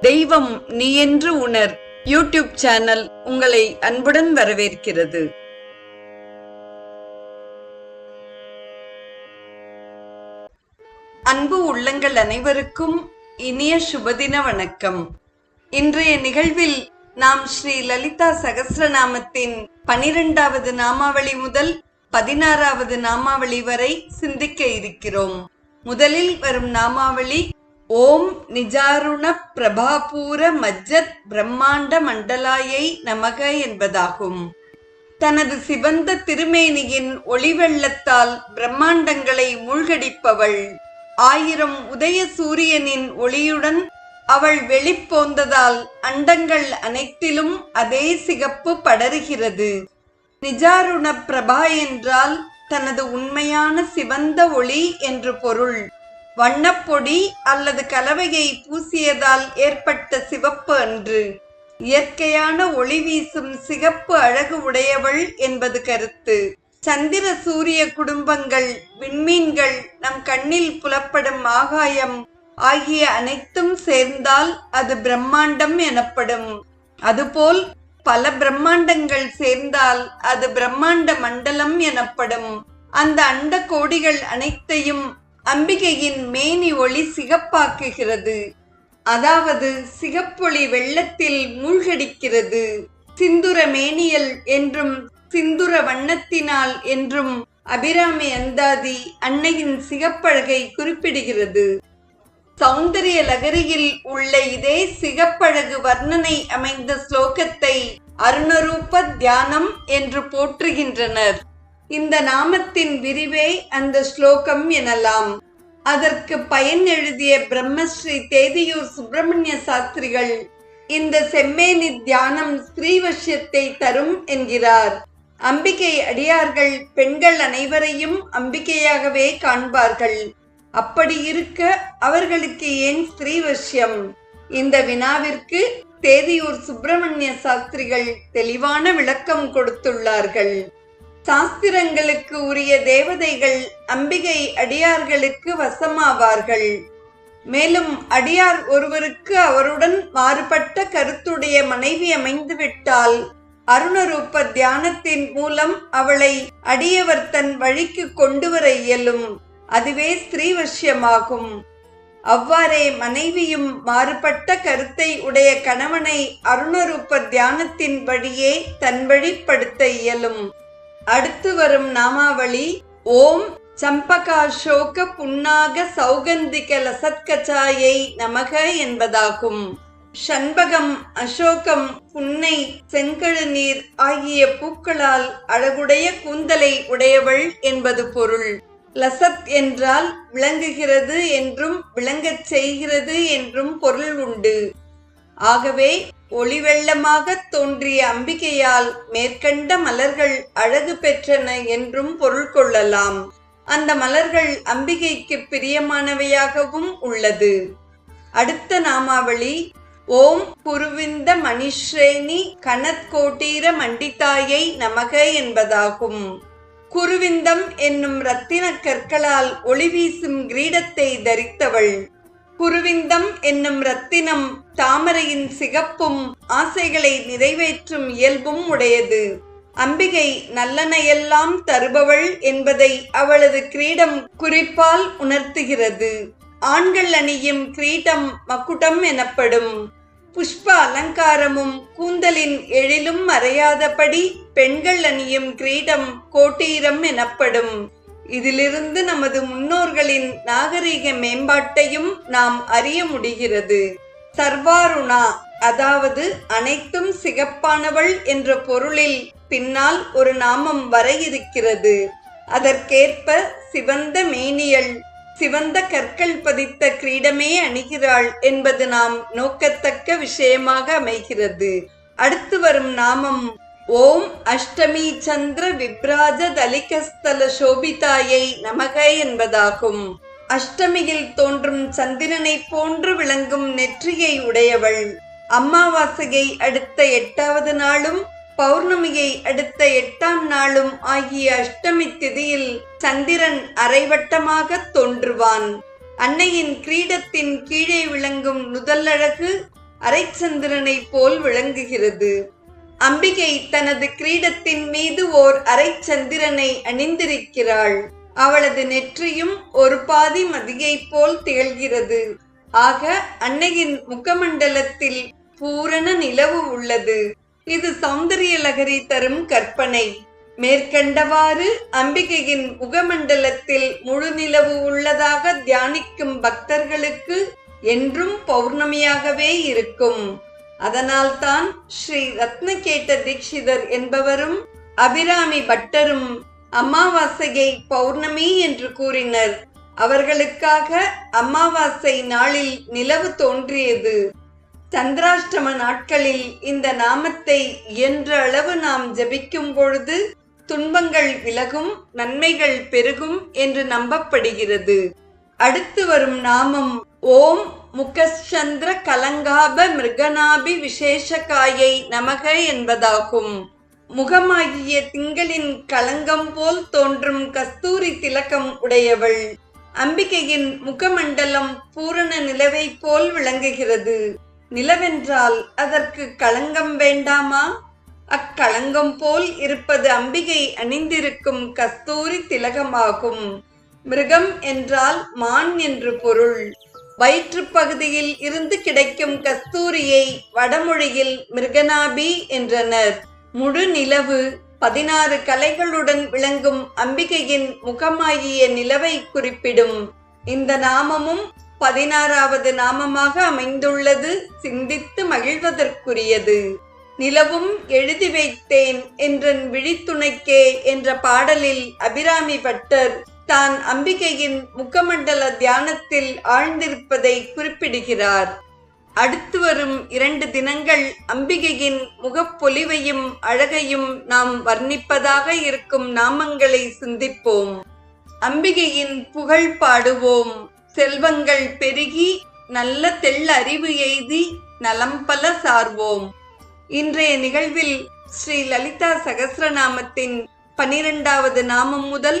தெய்வம் நீ என்று உணர். யூடியூப் சேனல் உங்களை அன்புடன் வரவேற்கிறது. அன்பு உள்ளங்கள் அனைவருக்கும் இனிய சுபதின வணக்கம். இன்றைய நிகழ்வில் நாம் ஸ்ரீ லலிதா சகசிரநாமத்தின் பனிரெண்டாவது நாமாவளி முதல் பதினாறாவது நாமாவளி வரை சிந்திக்க இருக்கிறோம். முதலில் வரும் நாமாவளி ஓம் நிஜாருண பிரபாபூர மஜ்ஜத் பிரம்மாண்ட மண்டலாயை நமக என்பதாகும். தனது சிவந்த திருமேனியின் ஒளிவெள்ளத்தால் பிரம்மாண்டங்களை மூழ்கடிப்பவள். ஆயிரம் உதய சூரியனின் ஒளியுடன் அவள் வெளிப்போந்ததால் அண்டங்கள் அனைத்திலும் அதே சிகப்பு படருகிறது. நிஜாருண பிரபா என்றால் தனது உண்மையான சிவந்த ஒளி என்று பொருள். வண்ணப்பொடி அல்லது கலவையை பூசியதால் ஏற்பட்ட சிவப்பு அன்று. இயற்கையான ஒளி வீசும் சிகப்பு அழகு உடையவள் என்பது கருத்து. சந்திர சூரிய குடும்பங்கள் விண்மீன்கள் நம் கண்ணில் புலப்படும் ஆகாயம் ஆகிய அனைத்தும் சேர்ந்தால் அது பிரம்மாண்டம் எனப்படும். அதுபோல் பல பிரம்மாண்டங்கள் சேர்ந்தால் அது பிரம்மாண்ட மண்டலம் எனப்படும். அந்த அண்ட கோடிகள் அனைத்தையும் அம்பிகையின் மேனி ஒளி சிகப்பாக்குகிறது. அதாவது சிகப்பொளி வெள்ளத்தில் மூழ்கடிக்கிறது. சிந்துர மேனியல் என்றும் சிந்துர வண்ணத்தினால் என்றும் அபிராமி அந்தாதி அன்னையின் சிகப்பழகை குறிப்பிடுகிறது. சௌந்தரிய லகரியில் உள்ள இதே சிகப்பழகு வர்ணனை அமைந்த ஸ்லோகத்தை அருணரூப தியானம் என்று போற்றுகின்றனர். இந்த நாமத்தின் விரிவே அந்த ஸ்லோகம் எனலாம். அதற்கு பயன் எழுதிய பிரம்மஸ்ரீ தேதியூர் சுப்பிரமணிய சாஸ்திரிகள் இந்த செம்மேனி தியானம் ஸ்ரீவஷ்யத்தை தரும் என்கிறார். அம்பிகை அடியார்கள் பெண்கள் அனைவரையும் அம்பிகையாகவே காண்பார்கள். அப்படி இருக்க அவர்களுக்கு ஏன் ஸ்ரீவஷ்யம்? இந்த வினாவிற்கு தேதியூர் சுப்பிரமணிய சாஸ்திரிகள் தெளிவான விளக்கம் கொடுத்துள்ளார்கள். சாஸ்திரங்களுக்கு உரிய தேவதைகள் அம்பிகை அடியார்களுக்கு வசமாவார்கள். மேலும் அடியார் ஒருவருக்கு அவருடன் மாறுபட்ட கருத்துடைய மனைவி அமைந்துவிட்டால் அருணரூப தியானத்தின் மூலம் அவளை அடியவர் தன் வழிக்கு கொண்டு வர இயலும். அதுவே ஸ்ரீவஷ்யமாகும். அவ்வாறே மனைவியும் மாறுபட்ட கருத்தை உடைய கணவனை அருணரூப தியானத்தின் வழியே தன் வழிப்படுத்த இயலும். அடுத்து வரும் நாமாவளி ஓம் சம்பகாசோக புன்னாக சௌகந்திக லசத்கச்சாயை நமக என்பதாகும். ஷண்பகம் அசோகம் புன்னை செங்கழுநீர் ஆகிய பூக்களால் அழகுடைய கூந்தலை உடையவள் என்பது பொருள். லசத் என்றால் விளங்குகிறது என்றும் விளங்கச் செய்கிறது என்றும் பொருள் உண்டு. ஆகவே ஒளிவெள்ளமாக தோன்றிய அம்பிகையால் மேற்கண்ட மலர்கள் அழகு பெற்றன என்றும் பொருள் கொள்ளலாம். அந்த மலர்கள் அம்பிகைக்கு பிரியமானவையாகவும் உள்ளது. அடுத்த நாமாவளி ஓம் குருவிந்த மணிஸ்ரேணி கனத்கோட்டீர மண்டித்தாயை நமக என்பதாகும். குருவிந்தம் என்னும் ரத்தின கற்களால் ஒளி வீசும் கிரீடத்தை தரித்தவள். குருவிந்தம் என்னும் ரத்தினம் தாமரையின் சிகப்பும் ஆசைகளை நிறைவேற்றும் இயல்பும் உடையது. அம்பிகை நல்லனையெல்லாம் தருபவள் என்பதை அவளது கிரீடம் குறிப்பால் உணர்த்துகிறது. ஆண்கள் அணியும் கிரீடம் மக்குடம் எனப்படும். புஷ்ப அலங்காரமும் கூந்தலின் எழிலும் மறையாதபடி பெண்கள் அணியும் கிரீடம் கோட்டீரம் எனப்படும். இதிலிருந்து நமது முன்னோர்களின் நாகரிக மேம்பாட்டையும் நாம் அறிய முடிகிறது. சர்வாருணா அதாவது அனைத்தும் சிகப்பானவள் என்ற பொருளில் பின்னால் ஒரு நாமம் வர இருக்கிறது. அதற்கேற்ப சிவந்த மேனியல் சிவந்த கற்கள் பதித்த கிரீடமே அணிகிறாள் என்பது நாம் நோக்கத்தக்க விஷயமாக அமைகிறது. அடுத்து வரும் நாமம் ஓம் அஷ்டமி சந்திர விப்ராஜ தலிகஸ்தல சோபிதாயை நமக என்பதாகும். அஷ்டமியில் தோன்றும் சந்திரனை போன்று விளங்கும் நெற்றியை உடையவள். அம்மாவாசையை அடுத்த எட்டாவது நாளும் பௌர்ணமியை அடுத்த எட்டாம் நாளும் ஆகிய அஷ்டமி திதியில் சந்திரன் அரைவட்டமாக தோன்றுவான். அன்னையின் கிரீடத்தின் கீழே விளங்கும் நுதல்லழகு அரைச்சந்திரனைப் போல் விளங்குகிறது. அம்பிகை தனது கிரீடத்தின் மீது ஓர் அரைச்சந்திரனை அணிந்திருக்கிறாள். அவளது நெற்றியும் ஒரு பாதி மதியை போல் திகழ்கிறது. ஆக அன்னையின் முகமண்டலத்தில் பூரண நிலவு உள்ளது. இது சௌந்தரிய லகரி தரும் கற்பனை. மேற்கண்டவாறு அம்பிகையின் முகமண்டலத்தில் முழு நிலவு உள்ளதாக தியானிக்கும் பக்தர்களுக்கு என்றும் பௌர்ணமியாகவே இருக்கும். அதனால்தான் ஸ்ரீ ரத்னகேட்ட தீட்சிதர் என்பவரும் அபிராமி பட்டரும் அமாவாசையை பௌர்ணமி என்று கூறினர். அவர்களுக்காக அமாவாசை நாளில் நிலவு தோன்றியது. சந்திராஷ்டம நாட்களில் இந்த நாமத்தை இயன்ற அளவு நாம் ஜபிக்கும் பொழுது துன்பங்கள் விலகும் நன்மைகள் பெருகும் என்று நம்பப்படுகிறது. அடுத்து வரும் நாமம் ஓம் முகச்சந்திர கலங்காப மிருகநாபி விசேஷகாயை நமக என்பதாகும். முகமாகிய திங்களின் கலங்கம் போல் தோன்றும் கஸ்தூரி திலகம் உடையவள். அம்பிகையின் முகமண்டலம் பூரண நிலவை போல் விளங்குகிறது. நிலவென்றால் அதற்கு களங்கம் வேண்டாமா? அக்களங்கம் போல் இருப்பது அம்பிகை அணிந்திருக்கும் கஸ்தூரி திலகமாகும். மிருகம் என்றால் மான் என்று பொருள். வயிற்றுப் பகுதியில் இருந்து கிடைக்கும் கஸ்தூரியை வடமொழியில் மிருகநாபி என்றனர். முழு நிலவு பதினாறு கலைகளுடன் விளங்கும் அம்பிகையின் முகமாகிய நிலவை குறிப்பிடும். இந்த நாமமும் பதினாறாவது நாமமாக அமைந்துள்ளது சிந்தித்து மகிழ்வதற்குரியது. நிலவும் எழுதி வைத்தேன் என்றன் விழித்துணைக்கே என்ற பாடலில் அபிராமி பட்டர் தான் அம்பிகையின் முகமண்டல தியானத்தில் ஆழ்ந்திருப்பதை குறிப்பிடுகிறார். அடுத்து வரும் இரண்டு தினங்கள் அம்பிகையின் முகப்பொலிவையும் அழகையும் நாம் வர்ணிப்பதாக இருக்கும் நாமங்களை சிந்திப்போம். அம்பிகையின் புகழ் பாடுவோம். செல்வங்கள் பெருகி நல்ல தெள்ளறிவு எய்தி நலம் பல சார்வோம். இன்றைய நிகழ்வில் ஸ்ரீ லலிதா சகசிரநாமத்தின் பனிரெண்டாவது நாமம் முதல்